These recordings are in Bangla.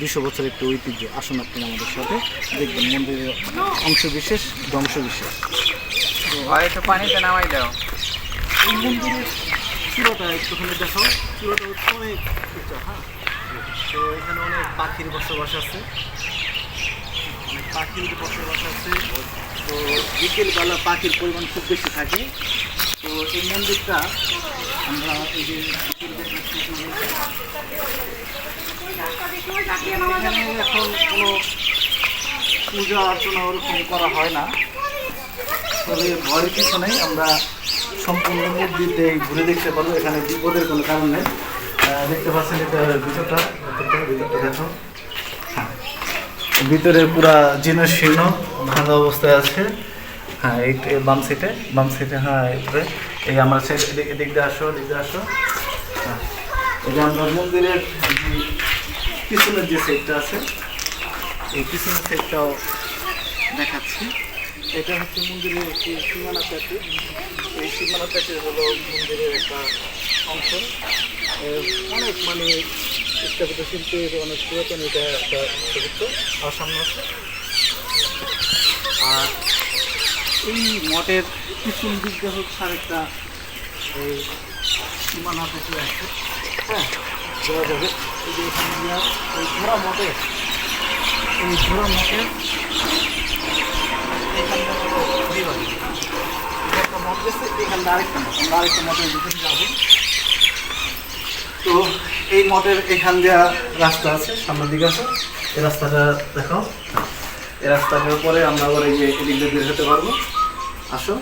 দুশো বছরের একটি ঐতিহ্য আসুন আপনি আমাদের সাথে। দেখবেন মন্দিরের অংশ বিশেষ ধ্বংস বিশেষ। একটু পানিতে নামাই দাও। এই মন্দিরের চূড়াটা একটুখানি দেখো। চূড়াটা হচ্ছে অনেক উঁচা হ্যাঁ? তো এখানে অনেক পাখির বসবাস আছে। অনেক পাখির বসবাস আছে। তো বিকেলবেলা পাখির পরিমাণ খুব বেশি থাকে। তো এই মন্দিরটা আমরা এই যে এখানে এখন কোনো পূজা অর্চনা ওরকম করা হয় না। তবে ভয়ের কিছু নেই আমরা সম্পূর্ণ মন্দিরতে ঘুরে দেখতে পারব। এখানে বিপদের কোনো কারণ নেই। দেখতে পাচ্ছেন এটা ভিতরটা। ভিতরটা দেখো। হ্যাঁ। ভিতরে পুরা জীর্ণ শীর্ণ, ভাঙা অবস্থায় আছে। হ্যাঁ এই বাম সাইডে বাম সাইডে হ্যাঁ। এই আমরা এদিক দিয়ে আসো, এদিক দিয়ে আসো। হ্যাঁ। এই যে আমরা মন্দিরের পিছনের যে সেটটা আছে, এই পিছনের সাইডটাও দেখাচ্ছি। এটা হচ্ছে মন্দিরের একটি সীমানা প্যাচে এই সীমানা প্যাচে হলো মন্দিরের একটা অংশ। অনেক মানে স্থাপিত শিল্পের অনেক পুরাতন এটা একটা আর আছে আর এই মঠের পিছন দিকটা হচ্ছে আরেকটা, এই সীমানা প্যাচে আছে হ্যাঁ এই ঘোড়া মঠের এই ঘোড়া এখানটা একটা মঠ গেছে, এখানটা আরেকটা মঠ আরেকটা মঠের ভিতরে যাব। তো এই মঠের এখান দেওয়া রাস্তা আছে, সামনের দিকে আছে। এই রাস্তাটা দেখো এই রাস্তাটার পরে আমরা আবার এই যে এদিক দিয়ে বের হতে পারব। আসো।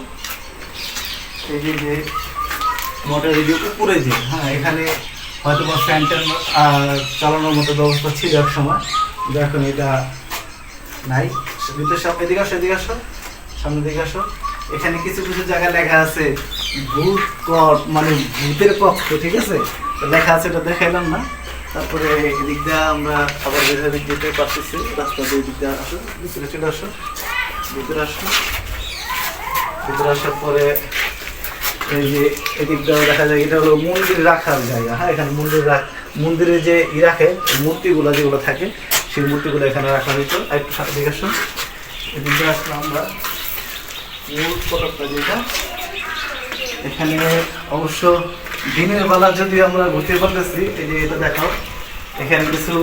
এই যে মঠের এই যে উপরে যে হ্যাঁ এখানে হয়তো বা ফ্যান ট্যান চালানোর মতো ব্যবস্থা ছিল এক সময়, কিন্তু এখন এটা নাই। ভিতরে সব এদিকে আসো এদিকে আসো সামনের দিকে আসো। এখানে কিছু কিছু জায়গায় লেখা আছে, ভূত কট মানে ভূতের কক্ষ, ঠিক আছে? লেখা আছে, এটা দেখাইলাম না। তারপরে এদিক দিয়ে আমরা আবার বের হয়ে যেতে পারতেছি, রাস্তা দিয়ে দিক দিয়ে আসো। ভিতরে চলে আসো, ভিতরে আসো। ভিতরে আসার পরে এই যে এদিক দেখা যায়, এটা হলো মন্দির রাখার জায়গা। হ্যাঁ এখানে মন্দির রাখ মন্দিরে যে ই রাখে মূর্তিগুলো যেগুলো থাকে, সেই মূর্তিগুলো এখানে রাখা হয়েছে। আর একটু সাথে দিকে আসুন। এদিক দিয়ে আসলাম আমরা মূল ফটকটা যেটা এখানে অবশ্য দিনের বেলা যদি আমরা ঘুরতে পারতেছি, এই যে এটা দেখাও, এখানে কিছু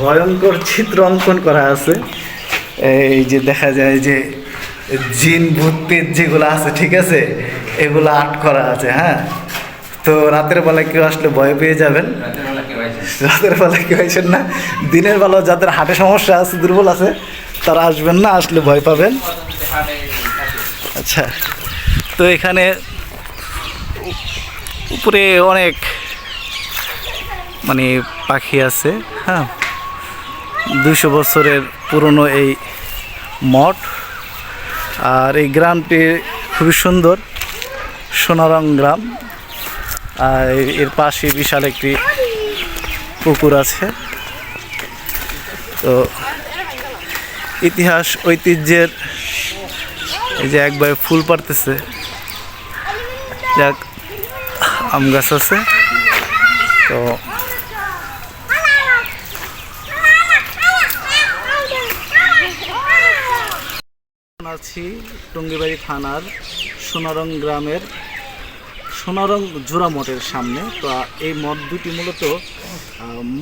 ভয়ঙ্কর চিত্র অঙ্কন করা আছে। এই যে দেখা যায় যে জিন ভূত যেগুলো আছে, ঠিক আছে? এগুলো আর্ট করা আছে হ্যাঁ? তো রাতের বেলা কেউ আসলে ভয় পেয়ে যাবেন। রাতের বেলা কেউ আসেন না। দিনের বেলা যাদের হাটে সমস্যা আছে দুর্বল আছে তারা আসবেন না আসলে ভয় পাবেন। আচ্ছা তো এখানে উপরে অনেক মানে পাখি আছে হ্যাঁ? দুশো বছরের পুরনো এই মঠ। আর এই গ্রামটি খুবই সুন্দর। সোনারং গ্রাম। আর এর- পাশে বিশাল একটি পুকুর আছে। তো ইতিহাস, ঐতিহ্যের এই যে একবার ফুল পারতেছে যাক, আম গাছ আছে। তো আছি টঙ্গিবাড়ি থানার সোনারং গ্রামের সোনারং জোড়া মঠের সামনে। তো এই মঠ দুটি মূলত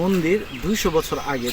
মন্দির দুইশো বছর আগে